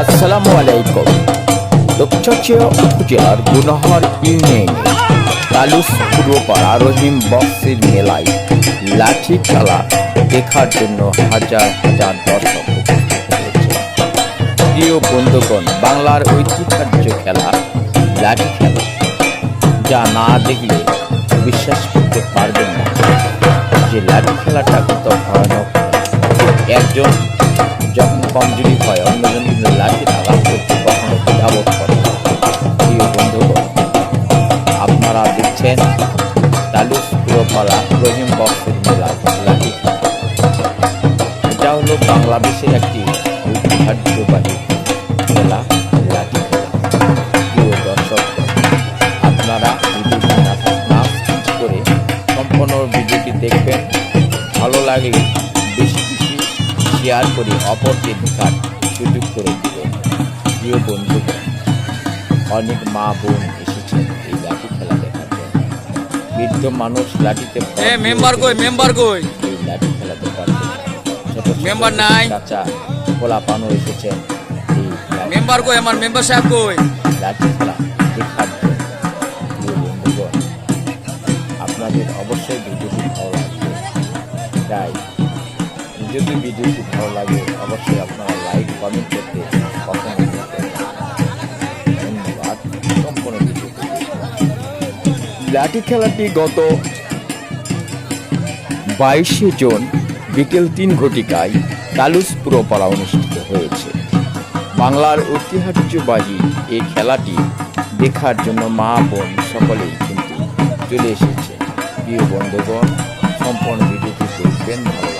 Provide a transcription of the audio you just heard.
আসসালামু আলাইকুম। লোকচর্চিয়া উপজেলার গুনহার ইউনিয়নে তালুস পূর্বপাড়া রহিম বক্সের মেলায় লাঠি খেলা দেখার জন্য হাজার হাজার দর্শক প্রিয় বন্ধুগণ, বাংলার ঐতিহ্য খেলা লাঠি খেলা, যা না দেখলে বিশ্বাস করতে পারবেন না। যে লাঠি খেলাটা কত ভয়ানক, একজন যখন কমজোরি হয়, অন্যজন পুরোপাড়া রহিম বক্সের মেলা লাঠি এটা হলো বাংলাদেশের একটি ঐতিহ্যবাহী খেলা লাঠি দর্শক, আপনারা ভিডিওটি না করে সম্পূর্ণ ভিডিওটি দেখবেন। ভালো লাগলে বেশি বেশি শেয়ার করে অপরকে দেখার সুযোগ করে দেবেন। প্রিয় বন্ধুগণ, অনেক মা বোন বৃদ্ধ মানুষ লাঠিতে মেম্বার কই মেম্বার কই? লাঠি খেলা দেখার জন্য ছোট ছোট মেম্বার নাই? চাচা পোলা পানো এসেছেন লাঠি মেম্বার কই আমার মেম্বার সাহেব কই? লাঠি খেলা দেখার বন্ধুগণ আপনাদের অবশ্যই ভিডিওটি ভালো লাগবে। তাই যদি ভিডিওটি ভালো লাগে অবশ্যই আপনারা লাইক কমেন্ট করতে কখনো লাঠি খেলাটি গত বাইশে জুন বিকেল তিন ঘটিকায় কালুসপুরপাড়া অনুষ্ঠিত হয়েছে। বাংলার ঐতিহ্যবাহী এই খেলাটি দেখার জন্য মা, বোন সকলেই কিন্তু চলে এসেছে। প্রিয় বন্ধুগণ, সম্পূর্ণ ভিডিওটি দেখবেন, ভালো